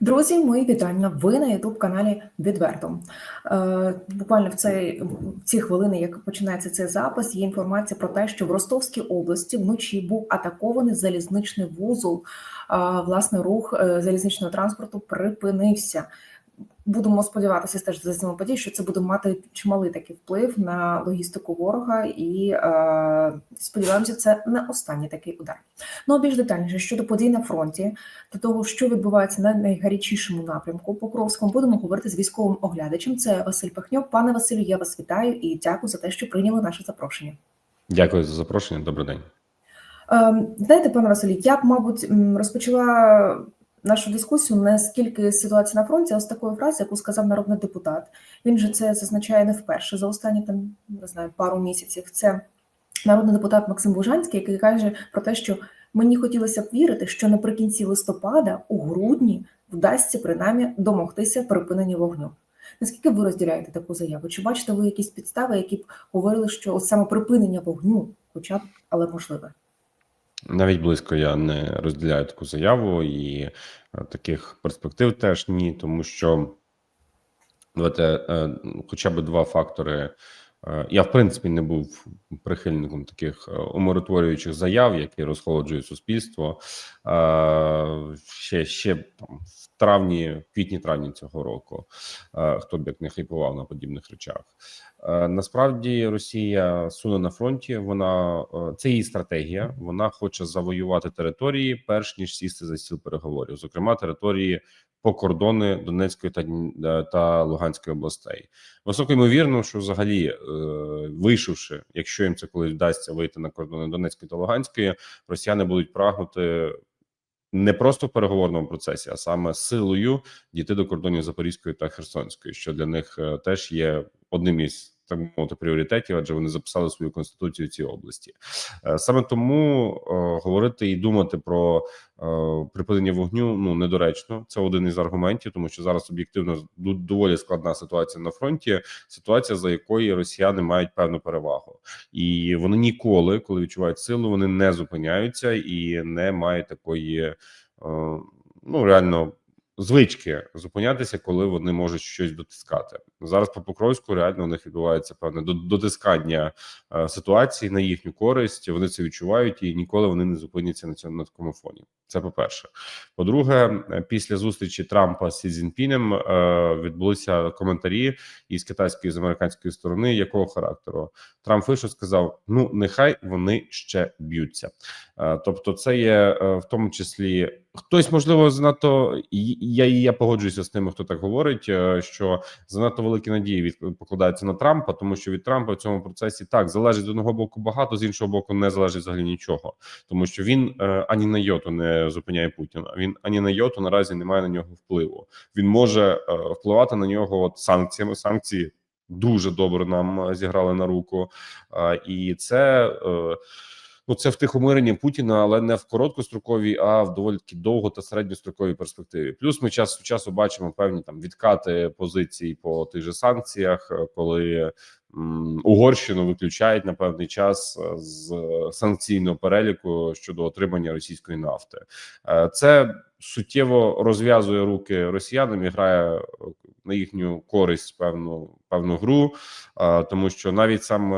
Друзі, мої вітання. Ви на youtube каналі Відверто. Е, буквально в цей в ці хвилини, як починається цей запис, є інформація про те, що в Ростовській області вночі був атакований залізничний вузол. Е, власне, рух е, залізничного транспорту припинився. Будемо сподіватися, теж за цими подій, що це буде мати чималий такий вплив на логістику ворога, і е, сподіваємося, це не останній такий удар. Ну а більш детальніше щодо подій на фронті, до того, що відбувається на найгарячішому напрямку Покровському, будемо говорити з військовим оглядачем. Це Василь Пахньов. Пане Василю, я вас вітаю і дякую за те, що прийняли наше запрошення. Дякую за запрошення. Добрий день. Е, знаєте, пане Василю, я б, мабуть, розпочала нашу дискусію не скільки ситуація на фронті, а з такої фрази, яку сказав народний депутат. Він же це зазначає не вперше за останні там не знаю пару місяців. Це народний депутат Максим Бужанський, який каже про те, що мені хотілося б вірити, що наприкінці листопада, у грудні, вдасться принаймні домогтися припинення вогню. Наскільки ви розділяєте таку заяву? Чи бачите ви якісь підстави, які б говорили, що от саме припинення вогню, хоча б але можливе? Навіть близько я не розділяю таку заяву і е, таких перспектив теж ні, тому що давайте е, хоча б два фактори. Е, Я в принципі не був прихильником таких е, умиротворюючих заяв, які розхолоджують суспільство Е, ще ще там в травні, квітні травні цього року. Хто б як не хайпував на подібних речах. Насправді Росія суне на фронті. Вона це її стратегія. Вона хоче завоювати території, перш ніж сісти за стіл переговорів, зокрема території по кордони Донецької та та Луганської областей. Високо ймовірно, що взагалі, е, вийшовши, якщо їм це колись вдасться вийти на кордони Донецької та Луганської, росіяни будуть прагнути. Не просто в переговорному процесі, а саме силою дійти до кордонів Запорізької та Херсонської, що для них е, теж є одним із так мовити пріоритетів, адже вони записали свою конституцію в цій області. Е, Саме тому е, говорити і думати про е, припинення вогню ну недоречно. Це один із аргументів, тому що зараз об'єктивно доволі складна ситуація на фронті. Ситуація, за якої росіяни мають певну перевагу, і вони ніколи, коли відчувають силу, вони не зупиняються і не мають такої ну реально звички зупинятися, коли вони можуть щось дотискати. Зараз по Покровську реально у них відбувається певне до- дотискання е, ситуації на їхню користь. Вони це відчувають і ніколи вони не зупиняться на цьому на такому фоні. Це по перше. По-друге, е, після зустрічі Трампа з Сі е, відбулися коментарі із китайської з американської сторони. Якого характеру Трамп вийшов, сказав: Ну нехай вони ще б'ються. Тобто, це є в тому числі хтось, можливо, занадто я і я погоджуюся з тими, хто так говорить, е, що занадто великі надії від покладаються на Трампа, тому що від Трампа в цьому процесі так залежить з одного боку багато, з іншого боку, не залежить взагалі нічого, тому що він е, ані на йоту не зупиняє Путіна. Він ані на йоту наразі не має на нього впливу. Він може е, впливати на нього от санкціями. Санкції дуже добре нам е, зіграли на руку, Е, і це. е, Ну, це втихомирення Путіна, але не в короткостроковій, а в доволі таки довго та середньостроковій перспективі. Плюс ми час часу бачимо певні там відкати позицій по тих же санкціях, е, коли м, Угорщину виключають на певний час е, з санкційного переліку щодо отримання російської нафти. Е, Це суттєво розв'язує руки росіянам і грає на їхню користь певну певну гру, тому що навіть сам.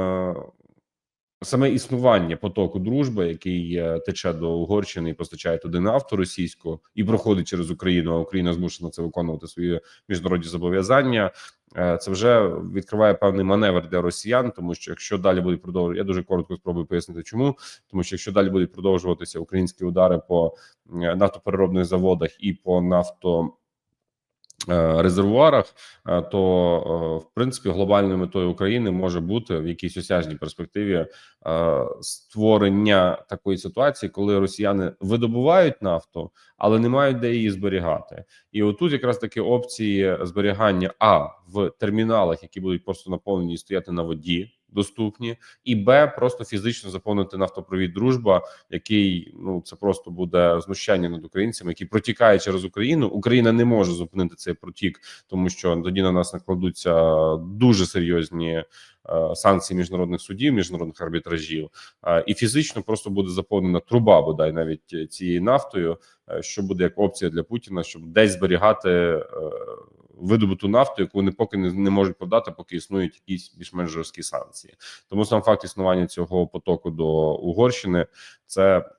Саме існування потоку дружби, який е, тече до Угорщини і постачає туди нафту російську і проходить через Україну, а Україна змушена це виконувати свої міжнародні зобов'язання. е, Це вже відкриває певний маневр для росіян, тому що якщо далі буде продовжувати, я дуже коротко спробую пояснити, чому тому, що якщо далі будуть продовжуватися українські удари по е, нафтопереробних заводах і по нафто резервуарах, е, то е, в принципі глобальною метою України може бути в якійсь осяжній перспективі е, створення такої ситуації, коли росіяни видобувають нафту, але не мають де її зберігати. І отут якраз таки опції зберігання а в терміналах, які будуть просто наповнені і стояти на воді. Доступні і Б просто фізично заповнити нафтопровід дружба, який ну це просто буде знущання над українцями, який протікає через Україну. Україна не може зупинити цей протік, тому що тоді на нас накладуться дуже серйозні е, санкцій міжнародних судів, міжнародних арбітражів, е, і фізично просто буде заповнена труба, бодай навіть цією нафтою, е, що буде як опція для Путіна, щоб десь зберігати видобуту нафту, яку вони поки не, не можуть продати, поки існують якісь більш-менш жорсткі санкції. Тому сам факт існування цього потоку до Угорщини це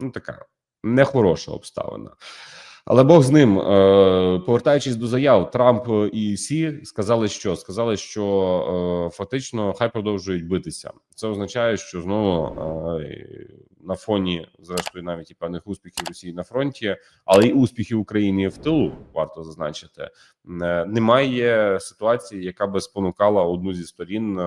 ну така нехороша обставина. Але Бог з ним, Е, повертаючись до заяв, Трамп і Сі сказали, що? Сказали, що е, фактично хай продовжують битися. Це означає, що знову е, на фоні, зрештою, навіть і певних успіхів Росії на фронті, але й успіхів України в тилу, варто зазначити, немає ситуації, яка би спонукала одну зі сторін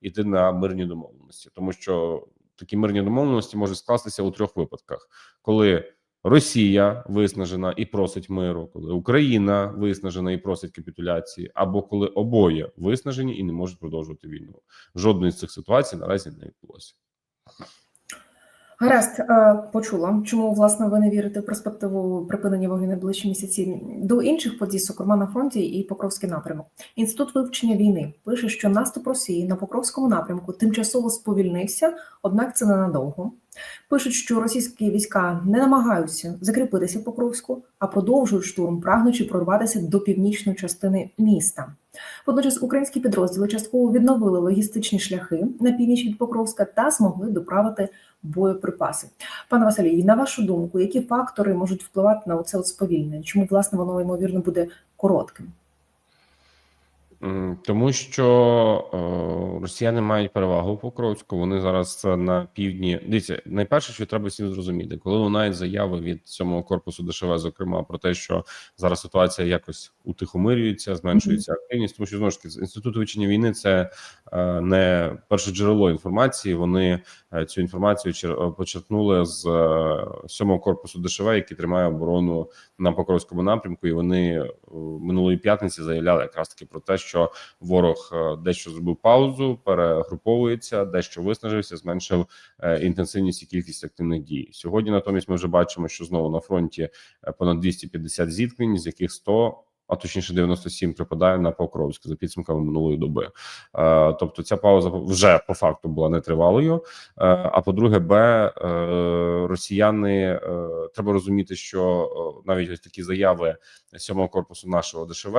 іти на мирні домовленості, тому що такі мирні домовленості можуть скластися у трьох випадках, коли Росія виснажена і просить миру, коли Україна виснажена і просить капітуляції, або коли обоє виснажені і не можуть продовжувати війну. Жодної з цих ситуацій наразі не відбулося. Гаразд, е, почула. Чому власне ви не вірите в перспективу припинення вогню найближчі місяці до інших подій, зокрема на фронті і Покровський напрямок? Інститут вивчення війни пише, що наступ Росії на Покровському напрямку тимчасово сповільнився, однак це ненадовго. Пишуть, що російські війська не намагаються закріпитися в Покровську, а продовжують штурм, прагнучи прорватися до північної частини міста. Водночас українські підрозділи частково відновили логістичні шляхи на північ від Покровська та змогли доправити боєприпаси. Пане Василій, на вашу думку, які фактори можуть впливати на оце от сповільнення? Чому власне воно ймовірно буде коротким? Тому що е, росіяни мають перевагу у Покровську. Вони зараз на півдні. Дивіться, найперше, що треба всім зрозуміти, коли лунають заяви від сьомого корпусу ДШВ, зокрема про те, що зараз ситуація якось утихомирюється, зменшується активність. Тому що знову ж таки інститут вивчення війни це е, не перше джерело інформації. Вони е, цю інформацію чер- почерпнули з е, сьомого корпусу ДШВ, який тримає оборону на Покровському напрямку, і вони е, минулої п'ятниці заявляли якраз таки про те, що ворог е, дещо зробив паузу, перегруповується, дещо виснажився, зменшив е, інтенсивність і кількість активних дій. Сьогодні натомість ми вже бачимо, що знову на фронті е, понад 250 зіткнень, з яких 100 а точніше 97 припадає на Покровськ за підсумками минулої доби. Е, тобто ця пауза вже по факту була нетривалою. Е, а по-друге, б е, росіяни треба розуміти, що навіть ось такі заяви сьомого корпусу нашого ДШВ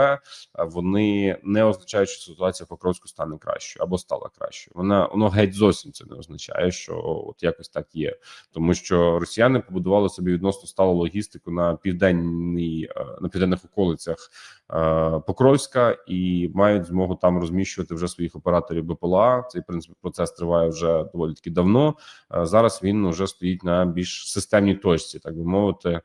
вони не означають, що ситуація в Покровську стане кращою або стала кращою. Вона воно геть зовсім це не означає, що от якось так є, тому що росіяни побудували собі відносно сталу логістику на південній на південних околицях Покровська і мають змогу там розміщувати вже своїх операторів БПЛА. Цей принцип процес триває вже доволі таки давно. Е, Зараз він вже стоїть на більш системній точці, так би мовити.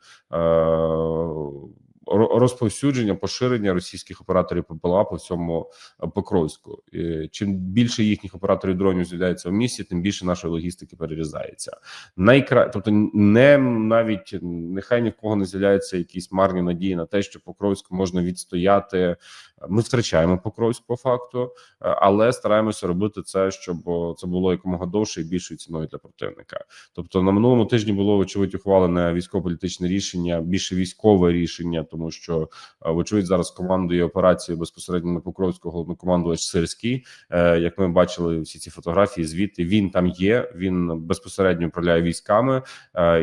Ро- Розповсюдження, поширення російських операторів ППЛА по всьому е, Покровську. Чим більше їхніх операторів дронів з'являється в місті, тим більше нашої логістики перерізається. Найкра... тобто не навіть нехай ні в кого не з'являються якісь марні надії на те, що Покровську можна відстояти. Ми втрачаємо Покровськ по факту, е, але стараємося робити це, щоб це було якомога довше і більшою ціною для противника. Тобто на минулому тижні було вочевидь ухвалене військово-політичне рішення, більше військове рішення, тому що е, вочевидь зараз командує операцією безпосередньо на Покровську головнокомандувач Сирський. Е, Як ми бачили всі ці фотографії, звідти він там є. Він безпосередньо управляє військами,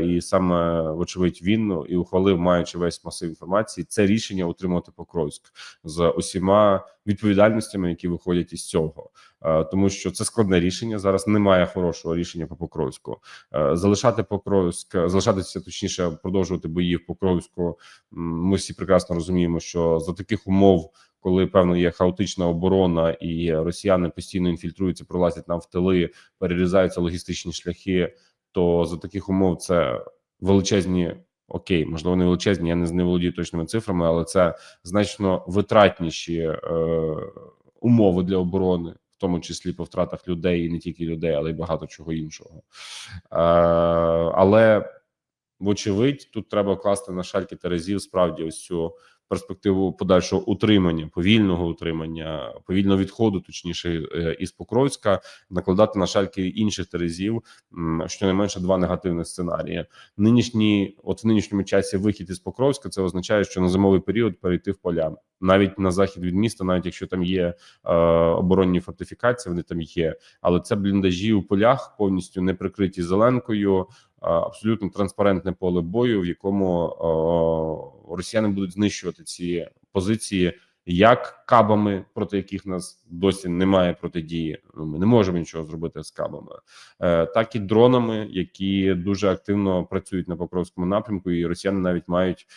і саме вочевидь він і ухвалив, маючи весь масив інформації, це рішення утримувати Покровськ з усіма відповідальностями, які виходять із цього, Е, тому що це складне рішення. Зараз немає хорошого рішення по Покровську. Е, Залишати Покровськ, залишатися точніше, продовжувати бої в Покровську. Ми всі прекрасно розуміємо, що за таких умов. Коли певно є хаотична оборона, і росіяни постійно інфільтруються, пролазять нам в тили, перерізаються логістичні шляхи. То за таких умов це величезні окей, можливо, не величезні. Я не, не володію точними цифрами, але це значно витратніші е, умови для оборони, в тому числі по втратах людей, і не тільки людей, але й багато чого іншого. Е, але вочевидь, тут треба класти на шальки терезів справді ось цю перспективу подальшого утримання, повільного утримання, повільного відходу, точніше, е, із Покровська, накладати на шальки інших терезів, щонайменше два негативних сценарії. Нинішній, от в нинішньому часі, вихід із Покровська, це означає, що на зимовий період перейти в поля. Навіть на захід від міста, навіть якщо там є е, оборонні фортифікації, вони там є, але це бліндажі у полях повністю не прикриті зеленкою, абсолютно транспарентне поле бою, в якому росіяни будуть знищувати ці позиції як кабами, проти яких нас досі немає протидії. Ну, Ми не можемо нічого зробити з кабами, е, так і дронами, які дуже активно працюють на Покровському напрямку, і росіяни навіть мають.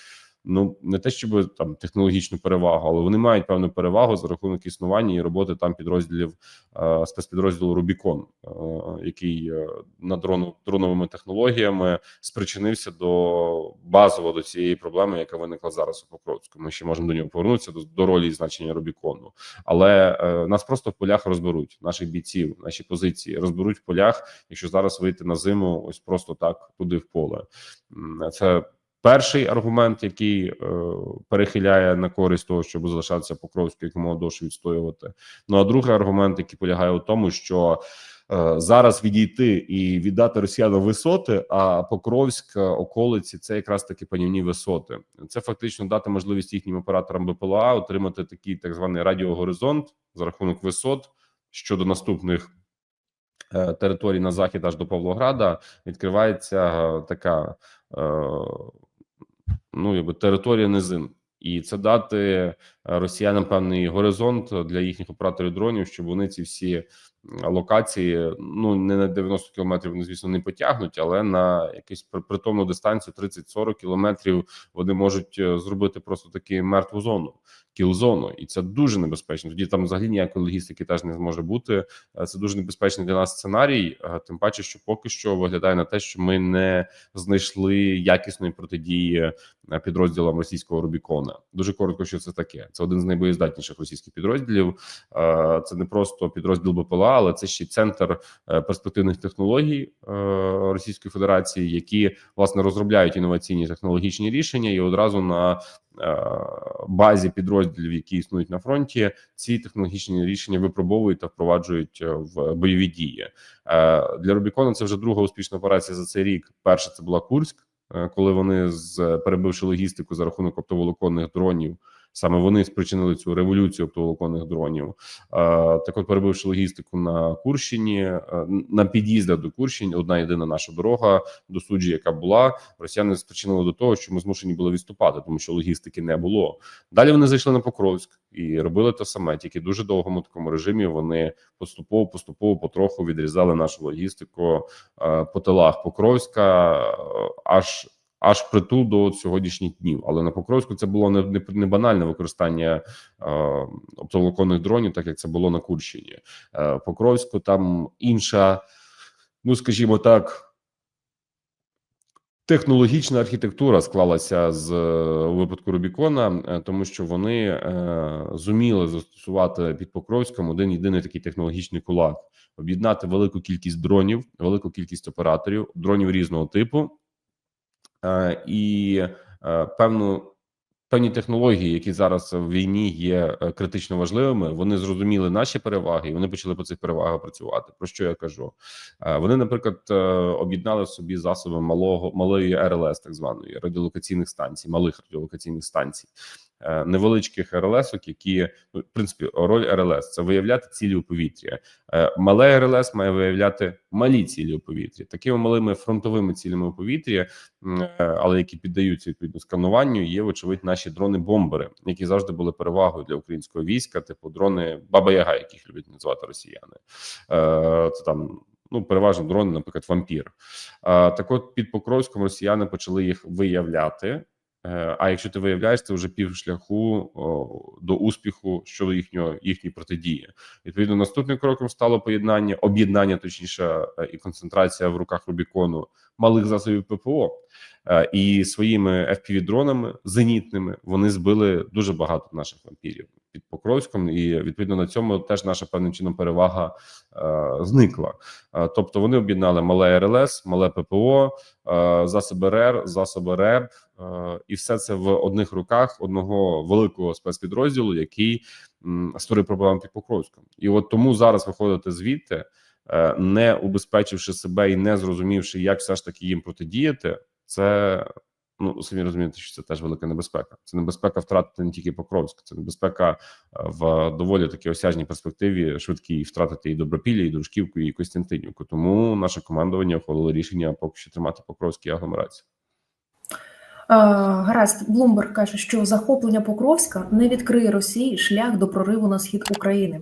Ну не те, щоб там технологічну перевагу, але вони мають певну перевагу за рахунок існування і роботи там підрозділів е, спецпідрозділу Рубікон, е, який е, на дрону дроновими технологіями спричинився до базово до цієї проблеми, яка виникла зараз у Покровську. Ми ще можемо до нього повернутися до, до ролі і значення Рубікону, але е, нас просто в полях розберуть наших бійців, наші позиції розберуть в полях. Якщо зараз вийти на зиму, ось просто так туди в поле. Це Перший аргумент, який е, перехиляє на користь того, щоб залишатися Покровською якомога довше відстоювати. Ну а другий аргумент, який полягає у тому, що е, зараз відійти і віддати росіянам висоти, а Покровськ, е, околиці це якраз таки панівні висоти. Це фактично дати можливість їхнім операторам БПЛА отримати такий так званий радіогоризонт за рахунок висот щодо наступних. е, Територій на захід аж до Павлограда відкривається е, така ну якби територія низин, і це дати е, росіянам певний горизонт для їхніх операторів дронів, щоб вони ці всі локації, ну не на 90 кілометрів, вони звісно не потягнуть, але на якусь при- притомну дистанцію 30-40 кілометрів вони можуть е, зробити просто таки мертву зону, кіл-зону, і це дуже небезпечно. Тоді там взагалі ніякої логістики теж не зможе бути. Е, Це дуже небезпечний для нас сценарій. е, Тим паче, що поки що виглядає на те, що ми не знайшли якісної протидії підрозділам російського Рубікона. Дуже коротко, що це таке. Це один з найбоєздатніших російських підрозділів. Це не просто підрозділ БПЛА, але це ще центр е, перспективних технологій е, Російської Федерації, які власне розробляють інноваційні технологічні рішення, і одразу на е, базі підрозділів, які існують на фронті, ці технологічні рішення випробовують та впроваджують в бойові дії. Для Рубікона це вже друга успішна операція за цей рік. Перша це була Курськ, коли вони з перебивши логістику за рахунок оптоволоконних дронів. Саме вони спричинили цю революцію оптоволоконних дронів. Е, Так, от перебивши логістику на Курщині, е, на під'їздах до Курщини, одна єдина наша дорога до суджі, яка була, росіяни спричинили до того, що ми змушені були відступати, тому що логістики не було. Далі вони зайшли на Покровськ і робили те саме, тільки дуже довгому такому режимі. Вони поступово, поступово, потроху відрізали нашу логістику е, по тилах Покровська, аж аж притул до сьогоднішніх днів. Але на Покровську це було не, не, не банальне використання е, оптоволоконних дронів, так як це було на Курщині. Е, Покровську там інша, ну скажімо так. Технологічна архітектура склалася з е, випадку Рубікона, е, тому що вони е, зуміли застосувати під Покровськом один єдиний такий технологічний кулак, об'єднати велику кількість дронів, велику кількість операторів, дронів різного типу і е, певну. Певні технології, які зараз в війні є е, критично важливими, вони зрозуміли наші переваги, і вони почали по цих перевагах працювати. Про що я кажу? Е, Вони, наприклад, е, об'єднали собі засоби малого малої РЛС, так званої радіолокаційних станцій, малих радіолокаційних станцій, е, невеличких РЛС, які ну, в принципі роль РЛС це виявляти цілі у повітрі. Е, Мале РЛС має виявляти малі цілі у повітрі, такими малими фронтовими цілями у повітрі, е, але які піддаються відповідно скануванню, є вочевидь наші дрони-бомбери, які завжди були перевагою для українського війська, типу дрони Баба Яга, яких люблять називати росіяни. Е, Це там. Ну, переважно дрони, наприклад, вампір. А, так, от під Покровськом росіяни почали їх виявляти. Е, А якщо ти виявляєш, це вже пів шляху до успіху щодо їхнього їхньої протидії. Відповідно, наступним кроком стало поєднання, об'єднання, точніше, е, і концентрація в руках Рубікону малих засобів ППО. Е, І своїми FPV-дронами зенітними вони збили дуже багато наших вампірів. Під Покровськом, і відповідно на цьому теж наша певним чином перевага е, зникла. Е, тобто вони об'єднали мале РЛС, мале ППО, е, засоби РЕР, засоби РЕБ, е, і все це в одних руках одного великого спецпідрозділу, який м, створив проблему під Покровськом. І от тому зараз виходити звідти, е, не убезпечивши себе і не зрозумівши, як все ж таки їм протидіяти, це ну самі розумієте, що це теж велика небезпека. Це небезпека втратити не тільки Покровськ, це небезпека е, в доволі такій осяжній перспективі швидкій втратити і Добропілля, і Дружківку, і Костянтинівку. Тому наше командування ухвалило рішення поки що тримати Покровські агломерації. Е, Гаразд, Блумберг каже, що захоплення Покровська не відкриє Росії шлях до прориву на схід України.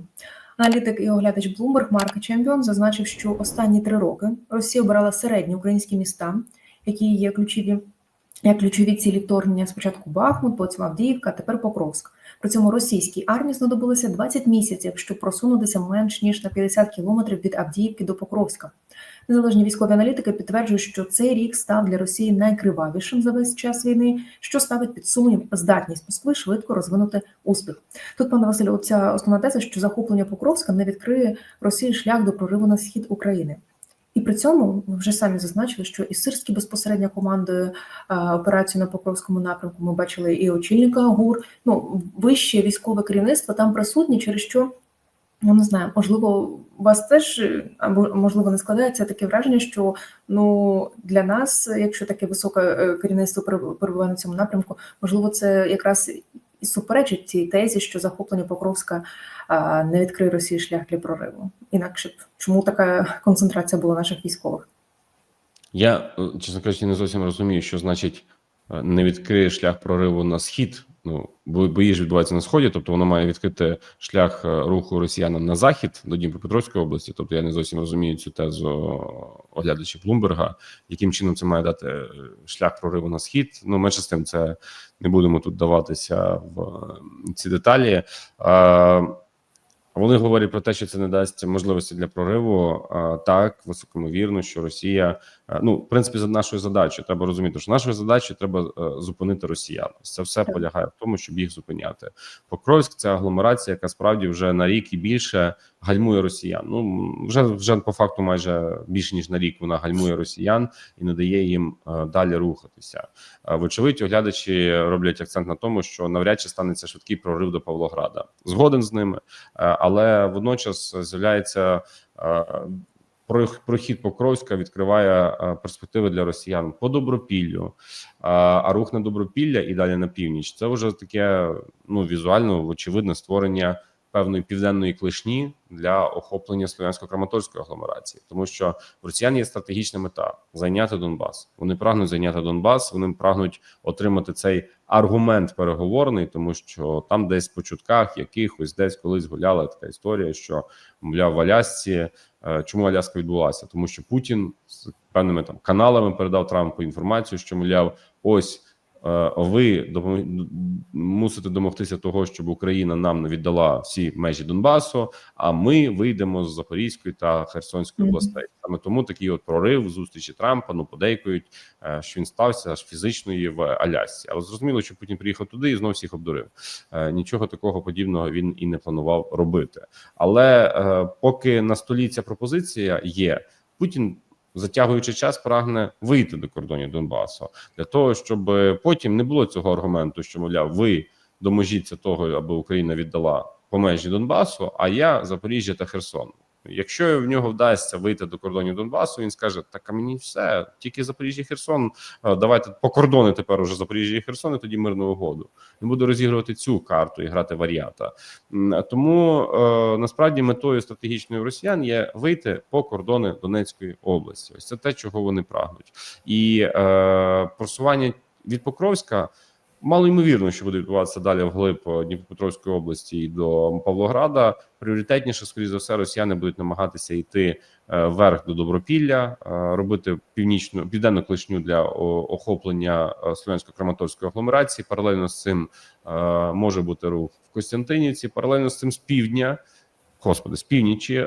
Аналітик і оглядач Bloomberg Марк Чемпіон зазначив, що останні три роки Росія обирала середні українські міста, які є ключові як ключові цілі вторгнення спочатку Бахмут, потім Авдіївка, тепер Покровськ. При цьому російській армії знадобилося 20 місяців, щоб просунутися менш ніж на 50 кілометрів від Авдіївки до Покровська. Незалежні військові аналітики підтверджують, що цей рік став для Росії найкривавішим за весь час війни, що ставить під сумнів здатність Москви швидко розвинути успіх. Тут, пане Василю, ця основна теза, що захоплення Покровська не відкриє Росії шлях до прориву на схід України. І при цьому ви вже самі зазначили, що і Сирський безпосередньо командує е, операцію на Покровському напрямку. Ми бачили і очільника ГУР. Ну вище військове керівництво там присутні, через що я не знаю, можливо, у вас теж е, або можливо не складається таке враження, що ну для нас, якщо таке високе е, керівництво переб- перебуває на цьому напрямку, можливо, це якраз і суперечить цій тезі, що захоплення Покровська не відкриє Росії шлях для прориву. Інакше чому така концентрація була наших військових? Я е, чесно кажучи, не зовсім розумію, що значить не відкриє шлях прориву на схід. Ну бо бої ж відбуваються на сході, тобто воно має відкрити шлях е, руху росіянам на захід до Дніпропетровської області. Тобто я не зовсім розумію цю тезу оглядачів Блумберга, яким чином це має дати е, шлях прориву на схід. Ну менше з тим, це не будемо тут даватися в е, ці деталі. Е, Вони говорять про те, що це не дасть можливості для прориву. Так, високомовірно, що Росія е, ну в принципі за нашою задачею треба розуміти, що нашою задачею треба е, зупинити росіян. Це все полягає в тому, щоб їх зупиняти. Покровськ це агломерація, яка справді вже на рік і більше гальмує росіян. Ну вже вже по факту майже більше ніж на рік вона гальмує росіян і не дає їм е, далі рухатися. Е, Вочевидь, оглядачі роблять акцент на тому, що навряд чи станеться швидкий прорив до Павлограда. Згоден з ними, е, але водночас з'являється е, прохід Покровська відкриває е, перспективи для росіян по добропіллю. А, рух на добропілля і далі на північ це вже таке ну візуально очевидне створення певної південної клешні для охоплення слов'янсько-краматорської агломерації, тому що в росіян є стратегічна мета зайняти Донбас. Вони прагнуть зайняти Донбас. Вони прагнуть отримати цей аргумент переговорний, тому що там десь по чутках якихось десь колись гуляла така історія, що мовляв в Алясці. Е, Чому Аляска відбулася? Тому що Путін з певними там каналами передав Трампу інформацію, що мовляв, ось ви допом- мусите домогтися того, щоб Україна нам не віддала всі межі Донбасу, а ми вийдемо з Запорізької та Херсонської областей. Саме тому такий от прорив зустрічі Трампа. Ну подейкують, е, що він стався аж фізичної в Алясці. Але зрозуміло, що Путін приїхав туди і знов всіх обдурив. Е, Нічого такого подібного він і не планував робити. Але е, поки на столі ця пропозиція є, Путін. Затягуючи час, прагне вийти до кордонів Донбасу для того, щоб потім не було цього аргументу, що мовляв, ви доможіться того, аби Україна віддала по межі Донбасу, а я Запоріжжя та Херсон. Якщо в нього вдасться вийти до кордонів Донбасу, він скаже: так а мені все, тільки Запоріжжя, Херсон. е, Давайте по кордони тепер уже Запоріжжя і Херсон, і тоді мирну угоду. Він буде розігрувати цю карту і грати варіата. Тому е, насправді метою стратегічної росіян є вийти по кордони Донецької області. Ось це те, чого вони прагнуть, і е, просування від Покровська. Мало ймовірно, що буде відбуватися далі вглиб е, Дніпропетровської області і до Павлограда. Пріоритетніше, скоріш за все, росіяни будуть намагатися йти е, вверх до Добропілля, е, робити північну південну клешню для охоплення слов'янсько-краматорської агломерації. Паралельно з цим може бути рух в Костянтинівці. Паралельно з цим з півдня. Господи, з північі е,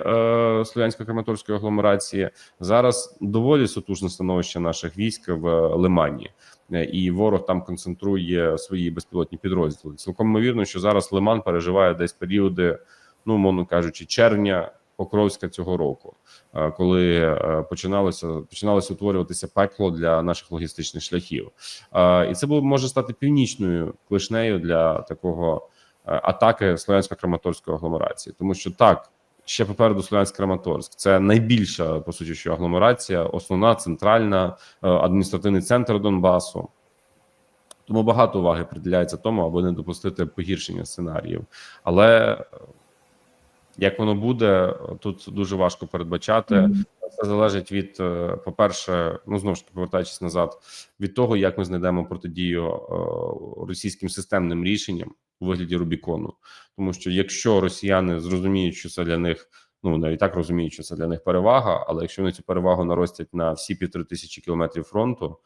слов'янсько-краматорської агломерації зараз доволі сутужне становище наших військ в Лимані. Е, і ворог там концентрує свої безпілотні підрозділи. Цілком ймовірно, що зараз Лиман переживає десь періоди, ну мовно кажучи, червня. Покровська цього року, е, коли е, починалося починалося утворюватися пекло для наших логістичних шляхів, і це було може стати північною клишнею для такого атаки слов'янсько-краматорської агломерації, тому що так ще попереду Слов'янськ-Краматорськ це найбільша по суті, що агломерація, основна центральна е, адміністративний центр Донбасу. Тому багато уваги приділяється тому, аби не допустити погіршення сценаріїв. Але е, як воно буде, тут дуже важко передбачати. Мгм. Це залежить від, е, по-перше, ну знову ж таки повертаючись назад, від того, як ми знайдемо протидію російським системним рішенням у вигляді Рубікону. Тому що якщо росіяни зрозуміють, що це для них. Ну навіть так розуміють, що це для них перевага. Але якщо вони цю перевагу наростять на всі півтори тисячі кілометрів фронту,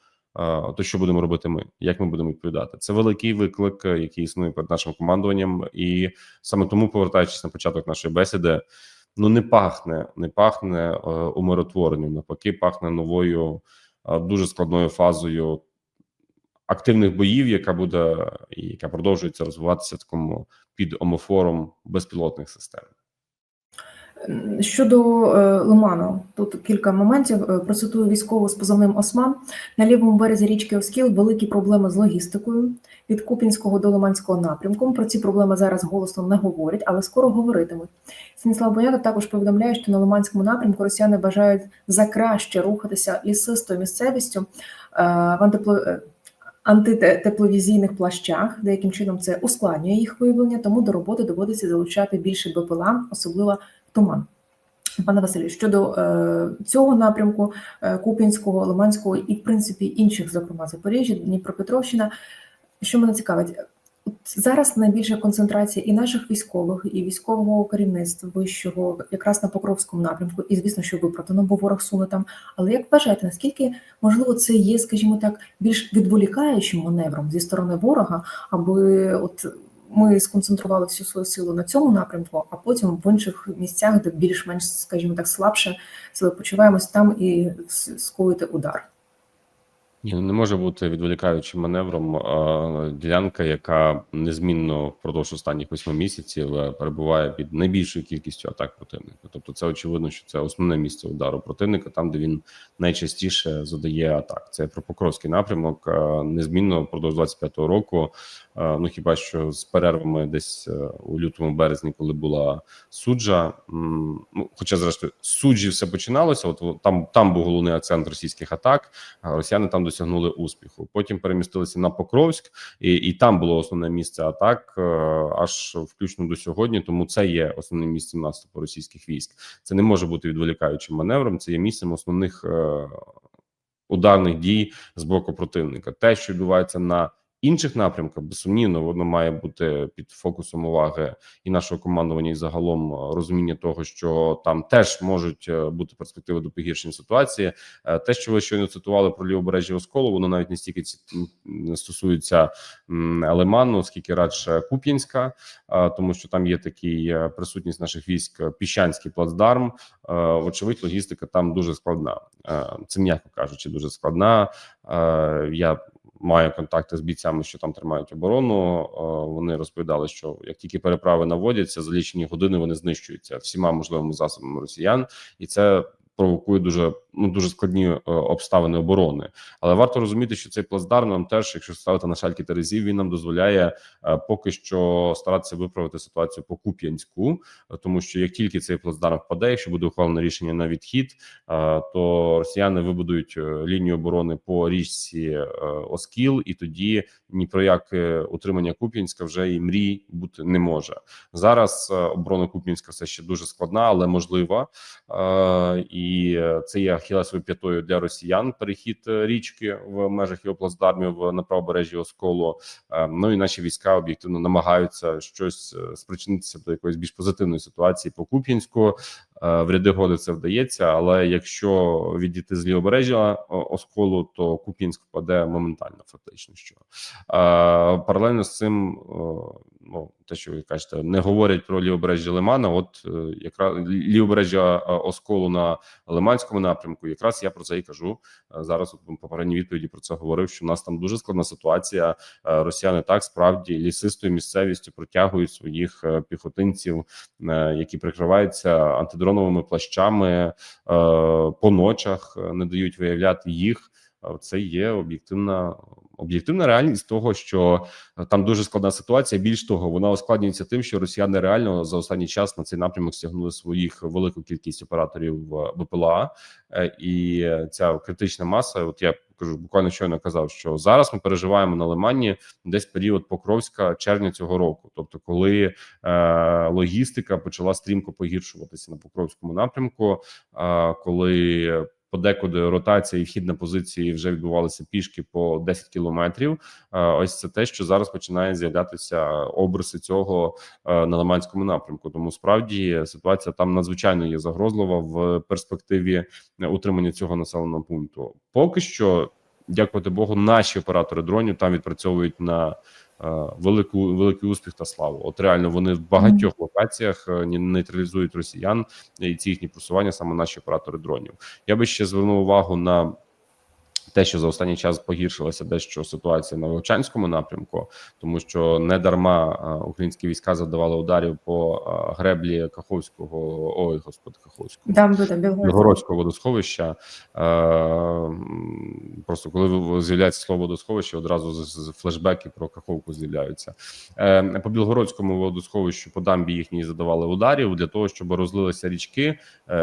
то що будемо робити ми? Як ми будемо відповідати? Це великий виклик, який існує перед нашим командуванням, і саме тому, повертаючись на початок нашої бесіди, ну не пахне, не пахне е, умиротворенням. Навпаки, пахне новою дуже складною фазою активних боїв, яка буде і яка продовжується розвиватися такому під омофором безпілотних систем. Щодо е, Лиману, тут кілька моментів. Е, Процитую військову з позивним Осман. На лівому березі річки Оскіл великі проблеми з логістикою від Купінського до Лиманського напрямку. Про ці проблеми зараз голосно не говорять, але скоро говоритимуть. Станіслав Бояка також повідомляє, що на Лиманському напрямку росіяни бажають за краще рухатися лісистою місцевістю е, в антипло... антитепловізійних плащах. Деяким чином це ускладнює їх виявлення, тому до роботи доводиться залучати більше БПЛА, особливо туман. Пане Василю, щодо е, цього напрямку е, Куп'янського, Лиманського і, в принципі, інших, зокрема Запоріжжя, Дніпропетровщина, що мене цікавить, от зараз найбільша концентрація і наших військових, і військового керівництва вищого, якраз на Покровському напрямку, і звісно, що виправдано, бо ворог суне там. Але як вважаєте, наскільки можливо це є, скажімо так, більш відволікаючим маневром зі сторони ворога, аби от ми сконцентрували всю свою силу на цьому напрямку, а потім в інших місцях, де більш-менш, скажімо так, слабше себе почуваємось там і скоїти удар. Ні, ну, не може бути відволікаючим маневром ділянка, яка незмінно впродовж останніх восьми місяців е, перебуває під найбільшою кількістю атак противника. Тобто, це очевидно, що це основне місце удару противника, там де він найчастіше задає атак. Це про Покровський напрямок. е, Незмінно впродовж 25-го року. Е, Ну хіба що з перервами десь е, у лютому березні, коли була суджа. Ну, хоча, зрештою, суджі все починалося. От там там був головний акцент російських атак. Росіяни там досягнули успіху. Потім перемістилися на Покровськ, і, і там було основне місце атак, е, аж включно до сьогодні. Тому це є основним місцем наступу російських військ. Це не може бути відволікаючим маневром. Це є місцем основних ударних дій з боку противника. Те, що відбувається на інших напрямках, безсумнівно, воно має бути під фокусом уваги і нашого командування, і загалом е, розуміння того, що там теж можуть е, бути перспективи до погіршення ситуації. Е, Те, що ви щойно цитували про лівобережжя Осколу, воно навіть не стільки стосується Лиману, скільки радше Куп'янська, тому що там є такий присутність наших військ Піщанський плацдарм. Вочевидь, логістика там дуже складна. Це м'яко кажучи, дуже складна. Я маю контакти з бійцями, що там тримають оборону. Е, Вони розповідали, що як тільки переправи наводяться, за лічені години вони знищуються всіма можливими засобами росіян, і це провокує дуже ну дуже складні е, обставини оборони. Але варто розуміти, що цей плацдарм нам теж, якщо ставити на шальки терезів, він нам дозволяє е, поки що старатися виправити ситуацію по Куп'янську, тому що як тільки цей плацдарм впаде, якщо буде ухвалене рішення на відхід, е, то росіяни вибудують лінію оборони по річці Оскіл, і тоді ні про яке утримання Куп'янська вже і мрій бути не може. Зараз оборона Куп'янська все ще дуже складна, але можлива. І е, це є ахілесовою п'ятою для росіян. Перехід е, річки в межах його плацдармів на правобережжі Осколу. Е, Ну і наші війська об'єктивно намагаються щось е, спричинитися до якоїсь більш позитивної ситуації по Куп'янську. Е, В ряди годи це вдається, але якщо відійти з лівобережжя Осколу, то Куп'янськ впаде моментально, фактично. Що е, паралельно з цим е, ну те, що ви кажете, не говорять про лівобережжя Лимана. От е, якраз лівобережжя е, Осколу на Лиманському напрямку. Якраз я про це і кажу Е, зараз. От попередній відповіді про це говорив. Що в нас там дуже складна ситуація. Е, Росіяни так справді лісистою місцевістю протягують своїх е, піхотинців, е, які прикриваються антидроновими плащами е, по ночах, е, не дають виявляти їх. Е, Це є об'єктивна об'єктивна реальність того, що е, там дуже складна ситуація. Більш того, вона ускладнюється тим, що росіяни реально за останній час на цей напрямок стягнули своїх велику кількість операторів в БПЛА, Е, і е, ця критична маса. От я кажу, буквально щойно казав, що зараз ми переживаємо на Лимані десь період Покровська червня цього року, тобто коли е, логістика почала стрімко погіршуватися на Покровському напрямку, е, коли подекуди ротація і вхід на позиції вже відбувалися пішки по 10 кілометрів. Ось це те, що зараз починає з'являтися обриси цього е, на Лиманському напрямку. Тому справді ситуація там надзвичайно є загрозлива в перспективі утримання цього населеного пункту. Поки що, дякувати Богу, наші оператори дронів там відпрацьовують на велику великий успіх та славу. От реально вони в багатьох локаціях е, нейтралізують росіян і ці їхні просування саме наші оператори дронів. Я би ще звернув увагу на. Те, що за останній час погіршилася дещо ситуація на Вовчанському напрямку, тому що не дарма е, українські війська завдавали ударів по е, греблі Каховського, ой, господи, Каховського. Білгородського водосховища. Е, Просто коли з'являється слово водосховище, одразу з- флешбеки про Каховку з'являються. По Білгородському водосховищу по дамбі їхній задавали ударів для того, щоб розлилися річки,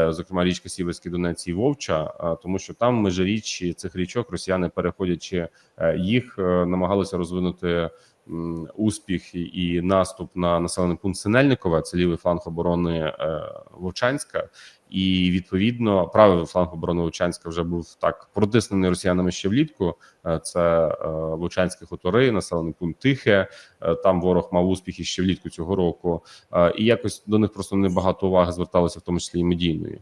зокрема річка Сіверський Донець і Вовча, тому що там межиріччі цих річок росіяни, переходячи е, їх, е, намагалися розвинути. Успіх і- наступ на населений пункт Синельникове, це лівий фланг оборони е, Вовчанська, і відповідно правий фланг оборони Лучанська вже був так протиснений росіянами ще влітку. Е, Це Лучанські хутори, населений пункт Тихе. Е, Там ворог мав успіхи ще влітку цього року, Е, і якось до них просто небагато уваги зверталося, в тому числі і медійної.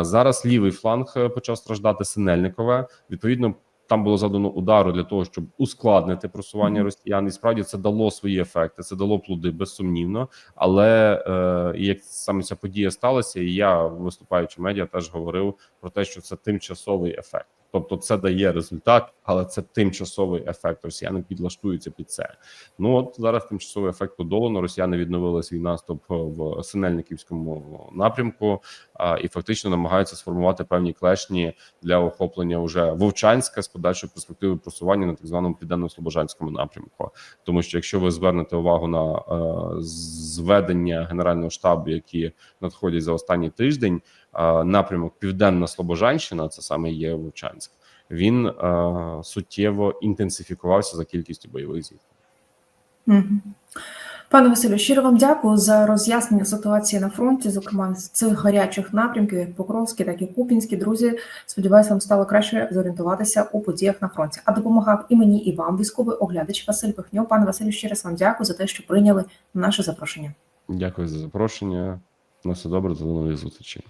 Зараз лівий фланг е, почав страждати Синельникове. Відповідно. Там було задано удару для того, щоб ускладнити просування росіян, і справді це дало свої ефекти. Це дало плоди безсумнівно. Але е, як саме ця подія сталася, і я виступаючи в медіа, теж говорив про те, що це тимчасовий ефект. Тобто, це дає результат, але це тимчасовий ефект. Росіяни підлаштуються під це. Ну от зараз тимчасовий ефект подолано. Росіяни відновили свій наступ в Синельниківському напрямку а, і фактично намагаються сформувати певні клешні для охоплення уже Вовчанська з подальшою перспективою просування на так званому південно-слобожанському напрямку. Тому що якщо ви звернете увагу на е, зведення генерального штабу, які надходять за останній тиждень, е, напрямок Південна Слобожанщина, це саме є Вовчанськ. Він е, суттєво інтенсифікувався за кількістю бойових зіткнень. Мгм. Пане Василю, щиро вам дякую за роз'яснення ситуації на фронті, зокрема з цих гарячих напрямків, як Покровський, так і Купінський. Друзі, сподіваюся, вам стало краще зорієнтуватися у подіях на фронті. А допомагав і мені, і вам, військовий оглядач Василь Пихньо. Пане Василю, ще раз вам дякую за те, що прийняли наше запрошення. Дякую за запрошення. На все добре, до нових зустрічей.